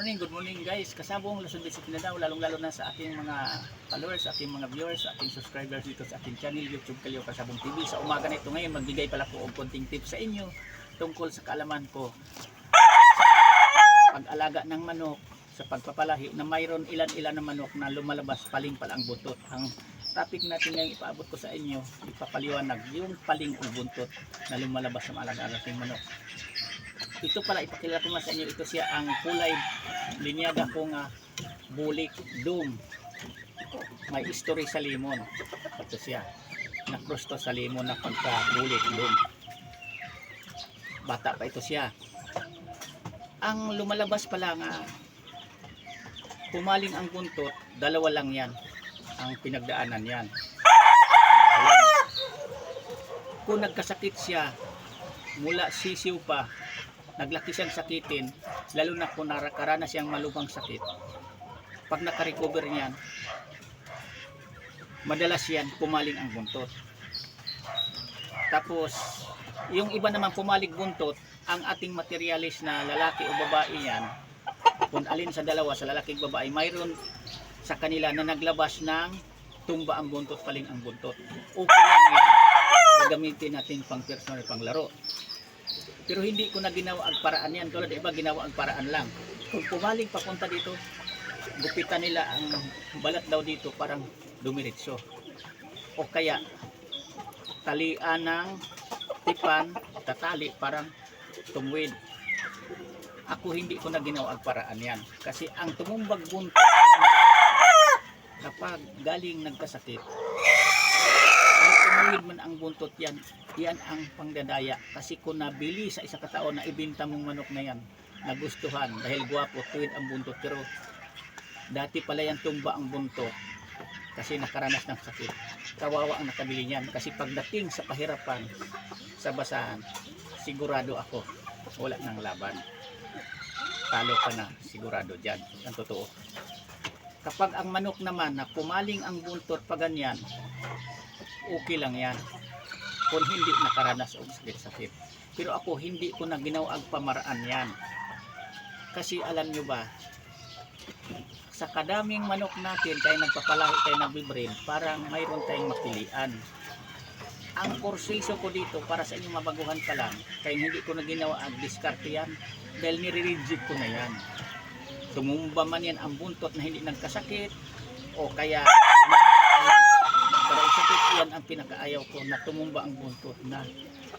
morning, good morning guys. Kasabong Luzon Basic Mindanao, lalong-lalo na sa ating mga followers, sa ating mga viewers, sa ating subscribers dito sa ating channel, YouTube Kalyo Kasabong TV. Sa umaga na ito ngayon, magbigay pala ko og konting tips sa inyo tungkol sa kaalaman ko sa pag-alaga ng manok, sa pagpapalahi na mayroon ilan-ilan na manok na lumalabas paling pala ang buntot. Ang topic natin ngayon ipaabot ko sa inyo, ipapaliwanag yung paling ang buntot na lumalabas sa mga alaga manok ito pala ipakilala ko nga sa inyo ito siya ang kulay linyada ko nga bulik doom may history sa limon. Ito siya na cross to sa limon na pagka bulik doom bata pa ito siya. Ang lumalabas pala nga pumaling ang buntot dalawa lang yan ang pinagdaanan yan. Ayan. kung nagkasakit siya mula sisiw pa naglaki siyang sakitin, lalo na kung nakaranas siyang malubhang sakit, pag nakarecover niyan, madalas yan pumaling ang buntot. Tapos, yung iba naman pumalig buntot, ang ating materialis na lalaki o babae yan, kung alin sa dalawa, sa lalaki at babae, mayroon sa kanila na naglabas ng tumba ang buntot, paling ang buntot. Okay lang yan. Gagamitin natin pang personal, pang laro. Pero hindi ko na ginawa ang paraan yan. Tulad iba ginawa ang paraan lang. Kung pumaling papunta dito, gupitan nila ang balat daw dito parang dumiritso. O kaya talian ng tipan, tatali parang tumuwid. Ako hindi ko na ginawa ang paraan yan. Kasi ang tumumbag buntot kapag galing nagkasakit, tumuwid man ang buntot yan, yan ang pangdadaya. Kasi kung nabili sa isa katao na ibinta mong manok na yan, nagustuhan dahil gwapo, tuwid ang buntot. Pero dati pala yan tumba ang buntot kasi nakaranas ng sakit. Kawawa ang nakabili niyan. Kasi pagdating sa pahirapan, sa basahan, sigurado ako, wala nang laban. Talo ka na, sigurado dyan. Ang totoo. Kapag ang manok naman na pumaling ang buntot pa ganyan, okay lang yan kung hindi nakaranas og sakit-sakit. Pero ako hindi ko na ginawa ang pamaraan yan. Kasi alam nyo ba, sa kadaming manok natin tayo nagpapalahi tayo nagbibreed, parang mayroon tayong mapilian. Ang kursiso ko dito para sa inyong mabaguhan pa lang, kaya hindi ko na ginawa ang diskarte yan dahil nire-reject ko na yan. Tumumba man yan ang buntot na hindi nagkasakit o kaya pero sakit yan ang pinakaayaw ko na tumumba ang buntot na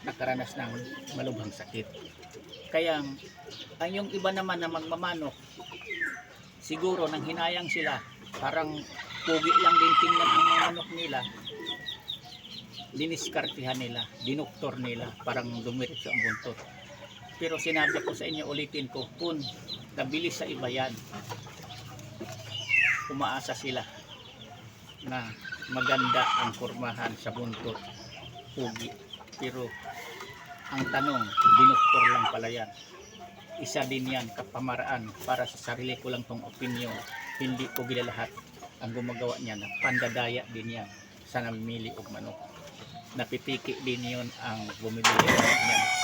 nakaranas ng malubhang sakit. Kaya ang yung iba naman na magmamanok, siguro nang hinayang sila, parang pugi lang din tingnan ang manok nila, liniskartihan nila, dinuktor nila, parang dumiretso ang buntot. Pero sinabi ko sa inyo, ulitin ko, kung kabilis sa iba yan, umaasa sila na maganda ang kurmahan sa buntot pugi. Pero ang tanong dinuktor lang pala yan. Isa din yan kapamaraan para sa sarili ko lang tong opinion. Hindi ko lahat ang gumagawa niya. Na pandadaya din yan sa namimili og manok. Napipiki din yon ang bumibili ng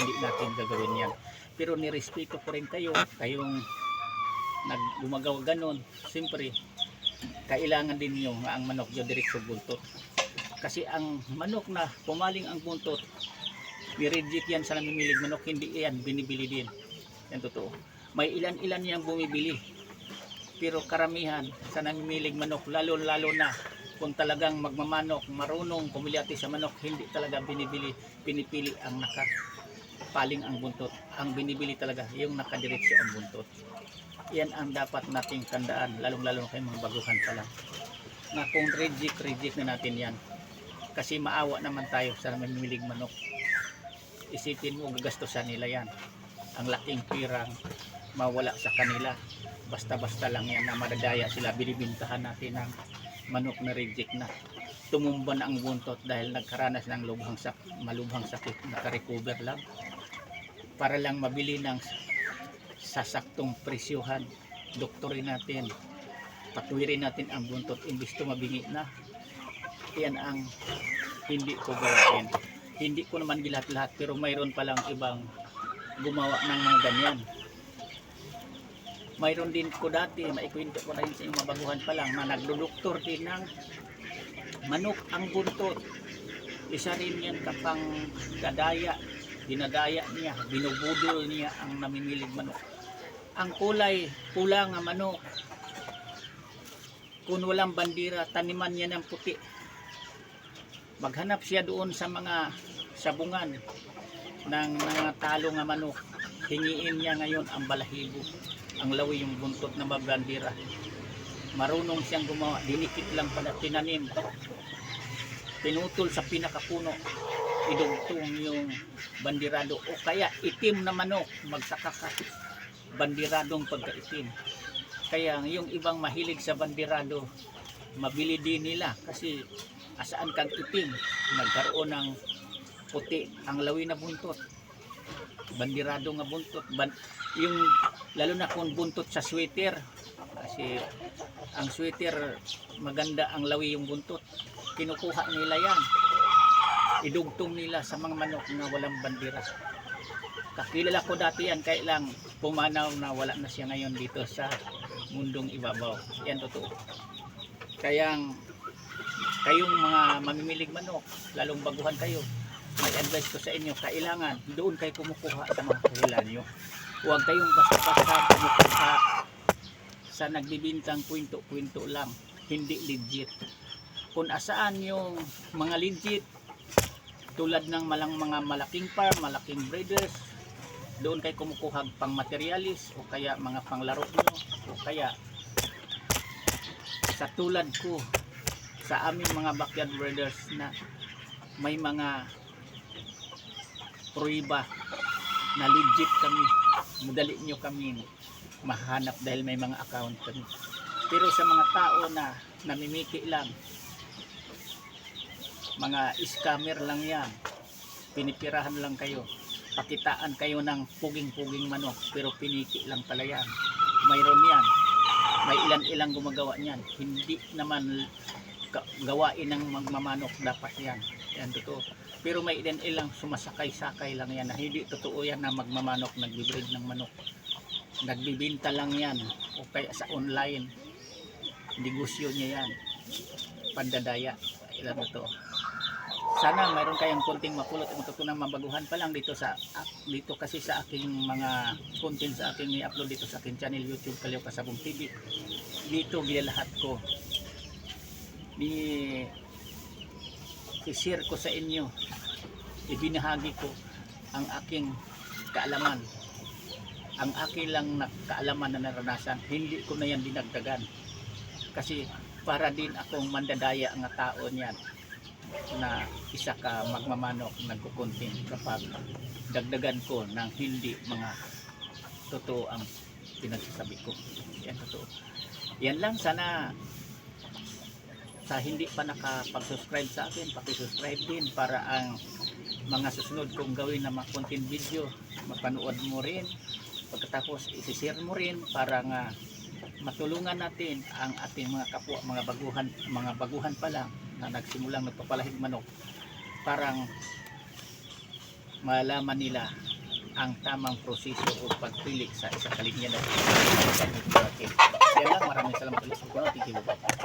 hindi natin gagawin yan pero nirespeto ko rin kayo kayong nag gumagawa ganon siyempre kailangan din nyo ang manok yung diretso buntot. Kasi ang manok na pumaling ang buntot, ni-reject yan sa namimilig manok, hindi yan binibili din. Yan totoo. May ilan-ilan yang bumibili. Pero karamihan sa namimilig manok, lalo-lalo na kung talagang magmamanok, marunong kumilyati sa manok, hindi talaga binibili, pinipili ang nakapaling ang buntot. Ang binibili talaga yung nakadiretso ang buntot. Yan ang dapat nating tandaan lalong-lalo kay mga baguhan pa lang. Na kung reject reject na natin yan. Kasi maawa naman tayo sa mamimilig manok. Isipin mo gagastosan nila yan. Ang laking pirang mawala sa kanila. Basta-basta lang yan na madadaya sila. Binibintahan natin ng manok na reject na. Tumumba na ang buntot dahil nagkaranas ng lubhang sak malubhang sakit. Nakarecover lang para lang mabili ng sa saktong presyuhan. Doktorin natin. Patuwirin natin ang buntot imbis tumabingi na. Yan ang hindi ko gawin. Hindi ko naman gilahat-lahat pero mayroon palang ibang gumawa ng mga ganyan. mayroon din ko dati, maikwento ko rin sa inyong mabaguhan pa lang, na nagduduktor din ng manok ang buntot. Isa rin yan kapang gadaya, dinadaya niya, binubudol niya ang namimilig manok. Ang kulay, pula nga manok. Kung walang bandira, taniman niya ng puti. Maghanap siya doon sa mga sabungan ng mga talo nga manok. Hingiin niya ngayon ang balahibo, ang lawi yung buntot na mabandira. Marunong siyang gumawa, dinikit lang pala, tinanim. Pinutol sa pinakapuno, idugtong yung bandirado o kaya itim na manok, magsaka ka bandiradong pagkaitim. Kaya yung ibang mahilig sa bandirado, mabili din nila kasi asaan kang itim, nagkaroon ng puti ang lawi na buntot. Bandirado nga buntot. Ban yung lalo na kung buntot sa sweater kasi ang sweater maganda ang lawi yung buntot. Kinukuha nila yan. Idugtong nila sa mga manok na walang bandira. Kakilala ko dati yan kaya lang pumanaw na wala na siya ngayon dito sa mundong ibabaw. Yan totoo. Kaya kayong mga mamimilig manok, lalong baguhan kayo, may advice ko sa inyo, kailangan doon kayo kumukuha sa mga kahilan nyo. Huwag kayong basta-basta kumukuha sa nagbibintang kwento-kwento lang. Hindi legit. Kung asaan yung mga legit, tulad ng malang mga malaking farm, malaking breeders, doon kayo kumukuha pang materialis o kaya mga panglaro nyo o kaya sa tulad ko sa aming mga backyard breeders na may mga pruiba na legit kami madali nyo kami mahanap dahil may mga account kami. Pero sa mga tao na namimiki lang mga scammer lang yan. Pinipirahan lang kayo. Pakitaan kayo ng puging-puging manok pero piniki lang pala yan. Mayroon yan. May ilan-ilang gumagawa niyan. Hindi naman gawain ng magmamanok dapat yan. Yan totoo. Pero may ilan-ilang sumasakay-sakay lang yan na hindi totoo yan na magmamanok nagbibreed ng manok. Nagbibinta lang yan. O kaya sa online. Negosyo niya yan. Pandadaya. Ilan totoo sana mayroon kayong konting mapulot at matutunan mabaguhan pa lang dito sa ah, dito kasi sa aking mga content sa aking i-upload dito sa aking channel YouTube Kalyaw Kasabong TV dito lahat ko. Ni i-share ko sa inyo. Ibinahagi ko ang aking kaalaman. Ang aking lang na kaalaman na naranasan hindi ko na yan dinagdagan. Kasi para din akong mandadaya ang tao niyan na isa ka magmamanok nagkukunting kapag dagdagan ko ng hindi mga totoo ang pinagsasabi ko. Yan totoo. Yan lang sana sa hindi pa nakapag-subscribe sa akin paki-subscribe din para ang mga susunod kong gawin na mga content video mapanood mo rin. Pagkatapos isi-share mo rin para nga matulungan natin ang ating mga kapwa mga baguhan mga baguhan pa lang na nagsimulang nagpapalahig manok parang malaman nila ang tamang proseso o pagpili sa isa kalinya na yan lang maraming salamat ulit sa kuno thank you